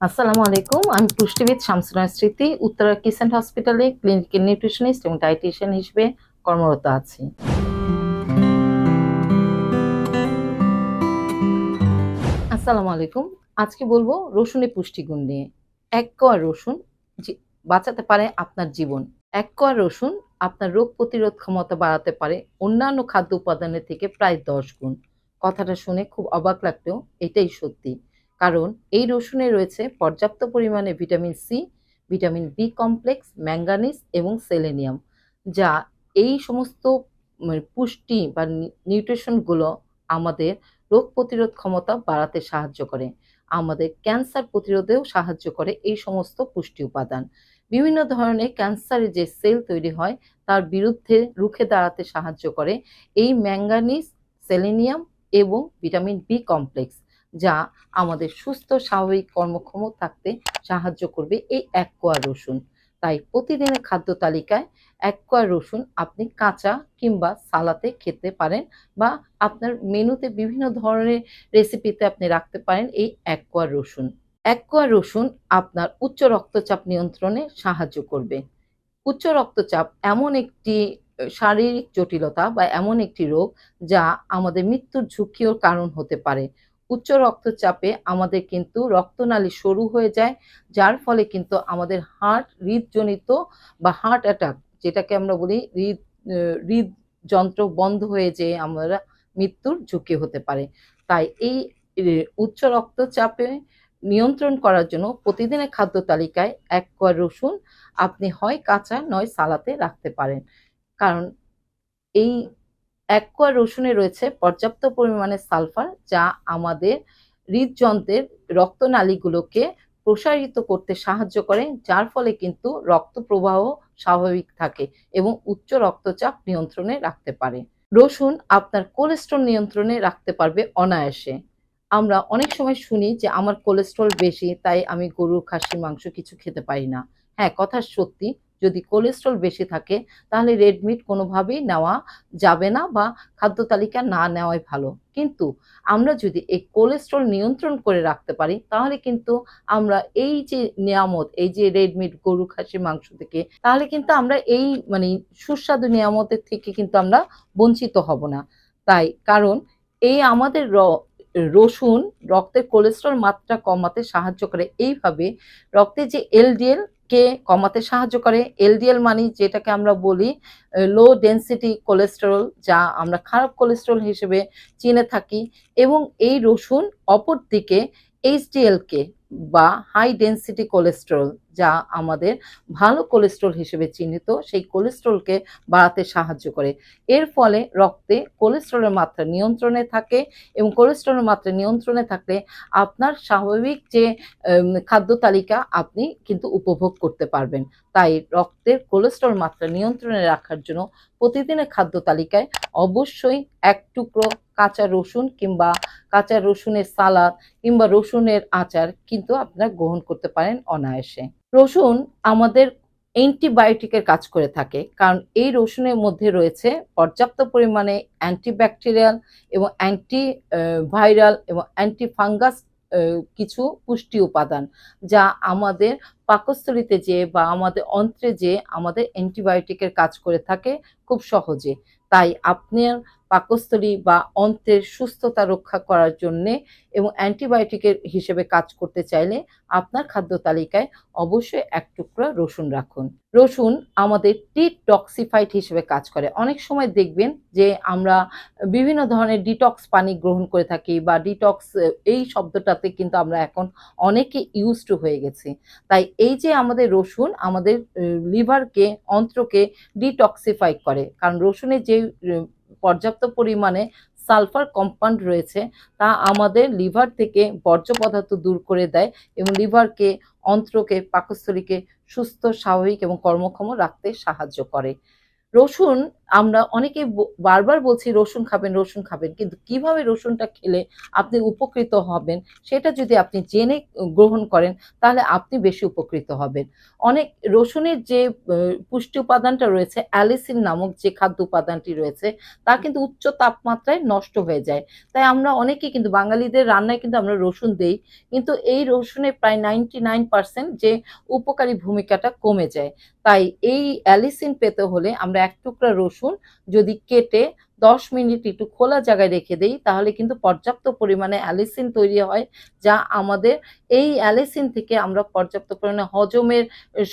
আসসালামু আলাইকুম। আমি পুষ্টিবিদ শামসুনা স্মৃতি, উত্তরা কিসেন্ট হসপিটালে ক্লিনিক্যাল নিউট্রিশনিস্ট এবং ডায়েটিশিয়ান হিসেবে কর্মরত আছি। আসসালামু আলাইকুম। আজকে বলব রসুনের পুষ্টিগুণ নিয়ে। এক কোয়া রসুন বাঁচাতে পারে আপনার জীবন। এক কোয়া রসুন আপনার রোগ প্রতিরোধ ক্ষমতা বাড়াতে পারে অন্যান্য খাদ্য উপাদানের থেকে প্রায় দশ গুণ। কথাটা শুনে খুব অবাক লাগলেও এটাই সত্যি। কারণ এই রসুনে রয়েছে পর্যাপ্ত পরিমাণে vitamin C, vitamin B complex, manganese এবং সেলেনিয়াম, যা এই সমস্ত মানে পুষ্টি বা নিউট্রিশনগুলো আমাদের রোগ প্রতিরোধ ক্ষমতা বাড়াতে সাহায্য করে। আমাদের ক্যান্সার প্রতিরোধেও সাহায্য করে এই সমস্ত পুষ্টি উপাদান। বিভিন্ন ধরনের ক্যান্সারের যে সেল তৈরি হয়, তার বিরুদ্ধে রুখে দাঁড়াতে সাহায্য করে এই ম্যাঙ্গানিস সেলেনিয়াম এবং ভিটামিন বি কমপ্লেক্স। যা আমাদের সুস্থ, স্বাভাবিক কর্মক্ষম থাকতে সাহায্য করবে এই এক কোয়া রসুন। তাই প্রতিদিনের খাদ্য তালিকায় এক কোয়া রসুন আপনি কাঁচা কিংবা সালাতে খেতে পারেন বা আপনার মেনুতে বিভিন্ন ধরনের রেসিপিতে আপনি রাখতে পারেন এই এক কোয়া রসুন। এক কোয়া রসুন আপনার উচ্চ রক্তচাপ নিয়ন্ত্রণে সাহায্য করবে। উচ্চ রক্তচাপ এমন একটি শারীরিক জটিলতা বা এমন একটি রোগ যা আমাদের মৃত্যুর ঝুঁকিও কারণ হতে পারে। উচ্চ রক্তচাপে আমাদের কিন্তু রক্তনালী সরু হয়ে যায় যার ফলে কিন্তু আমাদের হার্ট হৃদজনিত বা হার্ট অ্যাটাক যেটাকে আমরা বলি হৃদ আহ, হৃদযন্ত্র বন্ধ হয়ে যেয়ে আমরা মৃত্যুর ঝুঁকি হতে পারে। তাই এই উচ্চ রক্তচাপে নিয়ন্ত্রণ করার জন্য প্রতিদিনের খাদ্য তালিকায় এক কোয়া রসুন আপনি হয় কাঁচা নয় সালাতে রাখতে পারেন। কারণ এই এক কোয়া রসুনে রয়েছে পর্যাপ্ত পরিমাণে সালফার, যা আমাদের হৃদযন্ত্রের রক্তনালীগুলোকে প্রসারিত করতে সাহায্য করে, যার ফলে কিন্তু রক্ত প্রবাহ স্বাভাবিক থাকে এবং উচ্চ রক্তচাপ নিয়ন্ত্রণে রাখতে পারে। রসুন আপনার কোলেস্ট্রল নিয়ন্ত্রণে রাখতে পারবে অনায়াসে। আমরা অনেক সময় শুনি যে, আমার কোলেস্ট্রল বেশি, তাই আমি গরু খাসি মাংস কিছু খেতে পারি না। হ্যাঁ কথা সত্যি। যদি কোলেস্ট্রল বেশি থাকে, তাহলে রেড মিট কোনোভাবেই নেওয়া যাবে না বা খাদ্য তালিকা না নেওয়াই ভালো। কিন্তু আমরা যদি এই কোলেস্ট্রল নিয়ন্ত্রণ করে রাখতে পারি, তাহলে কিন্তু আমরা এই যে নিয়ামত, এই যে রেড মিট গরু খাসি, মাংস থেকে, তাহলে কিন্তু আমরা এই মানে সুস্বাদু নিয়ামতের থেকে কিন্তু আমরা বঞ্চিত হব না। তাই কারণ এই আমাদের রসুন, রক্তের কোলেস্ট্রল মাত্রা কমাতে সাহায্য করে। এইভাবে রক্তে যে এলডিএল কে কমাতে সাহায্য করে এলডিএল মানি যেটাকে আমরা বলি লো ডেন্সিটি কোলেস্টেরল যা আমরা খারাপ কোলেস্টেরল হিসেবে চিনে থাকি এবং এই রসুন অপর দিকে এইচডিএল কে বা হাই ডেনসিটি কোলেস্টেরল যা আমাদের ভালো কোলেস্ট্রল হিসেবে চিহ্নিত, সেই কোলেস্ট্রলকে বাড়াতে সাহায্য করে। এর ফলে রক্তে কোলেস্ট্রলের মাত্রা নিয়ন্ত্রণে থাকে এবং কোলেস্ট্রলের মাত্রা নিয়ন্ত্রণে থাকলে আপনার স্বাভাবিক যে খাদ্য তালিকা আপনি কিন্তু উপভোগ করতে পারবেন। তাই রক্তের কোলেস্ট্রল মাত্রা নিয়ন্ত্রণে রাখার জন্য প্রতিদিনের খাদ্য তালিকায় অবশ্যই এক টুকরো কাঁচা রসুন কিংবা কাঁচা রসুনের সালাদ কিংবা রসুনের আচার কিন্তু আপনারা গ্রহণ করতে পারেন অনায়াসে। রসুন আমাদের অ্যান্টিবায়োটিকের কাজ করে থাকে, কারণ এই রসুনের মধ্যে রয়েছে পর্যাপ্ত পরিমাণে অ্যান্টিব্যাকটেরিয়াল এবং অ্যান্টি ভাইরাল এবং অ্যান্টি ফাঙ্গাস কিছু পুষ্টি উপাদান যা আমাদের পাকস্থলিতে যে বা আমাদের অন্ত্রে যে আমাদের অ্যান্টিবায়োটিকের কাজ করে থাকে খুব সহজে। তাই আপনার পাকস্থলী বা অন্ত্রের সুস্থতা রক্ষা করার জন্যে এবং অ্যান্টিবায়োটিকের হিসেবে কাজ করতে চাইলে আপনার খাদ্য তালিকায় অবশ্যই এক টুকরা রসুন রাখুন। রসুন আমাদের ডিটক্সিফাইড হিসেবে কাজ করে। অনেক সময় দেখবেন যে আমরা বিভিন্ন ধরনের ডিটক্স পানি গ্রহণ করে থাকি বা ডিটক্স এই শব্দটাতে কিন্তু আমরা এখন অনেকে ইউজ টু হয়ে গেছি। তাই এই যে আমাদের রসুন আমাদের লিভারকে, অন্ত্রকে ডিটক্সিফাই করে, কারণ রসুনে যে পর্যাপ্ত পরিমাণে সালফার কম্পাউন্ড রয়েছে, তা আমাদের লিভার থেকে বর্জ্য পদার্থ দূর করে দেয় এবং লিভারকে, অন্ত্রকে, পাকস্থলীকে সুস্থ, স্বাভাবিক এবং কর্মক্ষম রাখতে সাহায্য করে। রসুন আমরা অনেকেই ব বারবার বলছি রসুন খাবেন, রসুন খাবেন। কিন্তু কীভাবে রসুনটা খেলে আপনি উপকৃত হবেন সেটা যদি আপনি জেনে গ্রহণ করেন তাহলে আপনি বেশি উপকৃত হবেন। অনেক রসুনের যে পুষ্টি উপাদানটা রয়েছে অ্যালিসিন নামক যে খাদ্য উপাদানটি রয়েছে তা কিন্তু উচ্চ তাপমাত্রায় নষ্ট হয়ে যায়। তাই আমরা অনেকেই কিন্তু বাঙালিদের রান্নায় কিন্তু আমরা রসুন দেই। কিন্তু এই রসুনে প্রায় 99% যে উপকারী ভূমিকাটা কমে যায়। তাই এই অ্যালিসিন পেতে হলে আমরা ১ টুকরা রসুন যদি কেটে ১০ মিনিট একটু খোলা জায়গায় রেখে দেই, তাহলে কিন্তু পর্যাপ্ত পরিমাণে অ্যালিসিন তৈরি হয়, যা আমাদের এই অ্যালিসিন থেকে আমরা পর্যাপ্ত পরিমাণে হজমের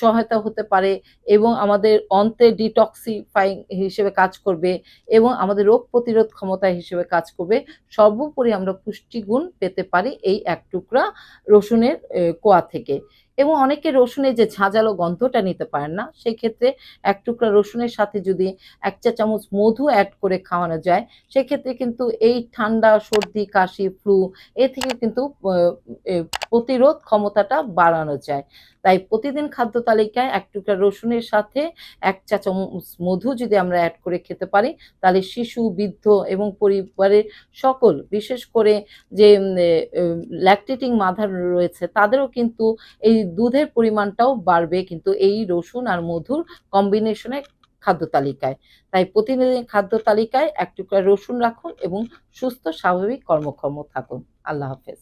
সহায়তা হতে পারে এবং আমাদের অন্ত্রে ডিটক্সিফাইং হিসেবে কাজ করবে এবং আমাদের রোগ প্রতিরোধ ক্ষমতা হিসেবে কাজ করবে। সর্বোপরি আমরা পুষ্টিগুণ পেতে পারি এই এক টুকরা রসুনের কোয়া থেকে। এবং অনেকে রসুনের যে ঝাঁঝালো গন্ধটা নিতে পারেন না, সেক্ষেত্রে এক টুকরা রসুনের সাথে যদি ১ চা চামচ মধু অ্যাড করে খাওয়ানো যায়, সেক্ষেত্রে কিন্তু এই ঠান্ডা, সর্দি, কাশি, ফ্লু এ থেকে কিন্তু প্রতিরোধ ক্ষমতাটা বাড়ানো যায়। তাই প্রতিদিন খাদ্য তালিকায় এক টুকরা রসুনের সাথে ১ চা চামচ মধু যদি আমরা অ্যাড করে খেতে পারি, তাহলে শিশু, বৃদ্ধ এবং পরিবারের সকল বিশেষ করে যে ল্যাকটেটিং মাদার রয়েছে তাদেরও কিন্তু এই দুধের পরিমাণটাও বাড়বে কিন্তু এই রসুন আর মধুর কম্বিনেশনে খাদ্য তালিকায়। তাই প্রতিদিনের খাদ্য তালিকায় এক টুকরা রসুন রাখুন এবং সুস্থ স্বাভাবিক কর্মক্ষম থাকুন। আল্লাহ হাফেজ।